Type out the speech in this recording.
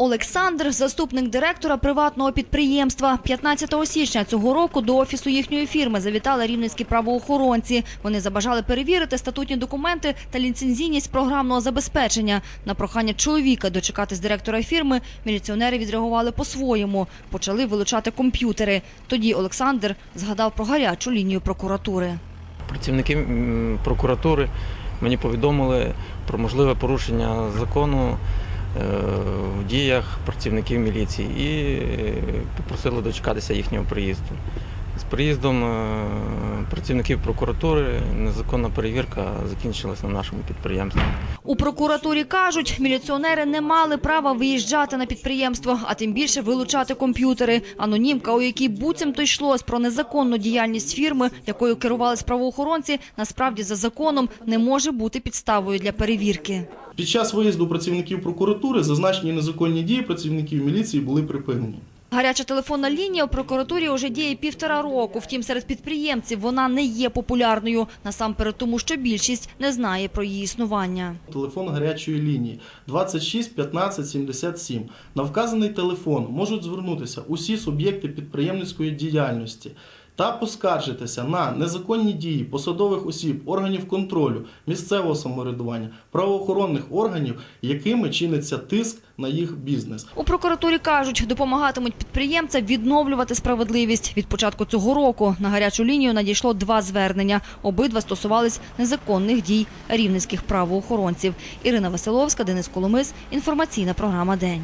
Олександр, заступник директора приватного підприємства. 15 січня цього року до офісу їхньої фірми завітали рівненські правоохоронці. Вони забажали перевірити статутні документи та ліцензійність програмного забезпечення. На прохання чоловіка дочекатись директора фірми міліціонери відреагували по-своєму. Почали вилучати комп'ютери. Тоді Олександр згадав про гарячу лінію прокуратури. Працівники прокуратури мені повідомили про можливе порушення закону е, діях працівників міліції і е, попросили дочекатися їхнього приїзду. З приїздом е, працівників прокуратури незаконна перевірка закінчилась на нашому підприємстві. У прокуратурі кажуть, міліціонери не мали права виїжджати на підприємство, а тим більше вилучати комп'ютери. Анонімка, у якій буцімто йшлось про незаконну діяльність фірми, якою керувались правоохоронці, насправді за законом не може бути підставою для перевірки. Під час виїзду працівників прокуратури зазначені незаконні дії працівників міліції були припинені. Гаряча телефонна лінія у прокуратурі вже діє півтора року. Втім, серед підприємців вона не є популярною. Насамперед тому, що більшість не знає про її існування. Телефон гарячої лінії 26 15 77. На вказаний телефон можуть звернутися усі суб'єкти підприємницької діяльності та поскаржитися на незаконні дії посадових осіб, органів контролю, місцевого самоврядування, правоохоронних органів, якими чиниться тиск на їх бізнес. У прокуратурі кажуть, допомагатимуть підприємцям відновлювати справедливість. Від початку цього року на гарячу лінію надійшло два звернення. Обидва стосувались незаконних дій рівненських правоохоронців. Ірина Василовська, Денис Коломис. Інформаційна програма День.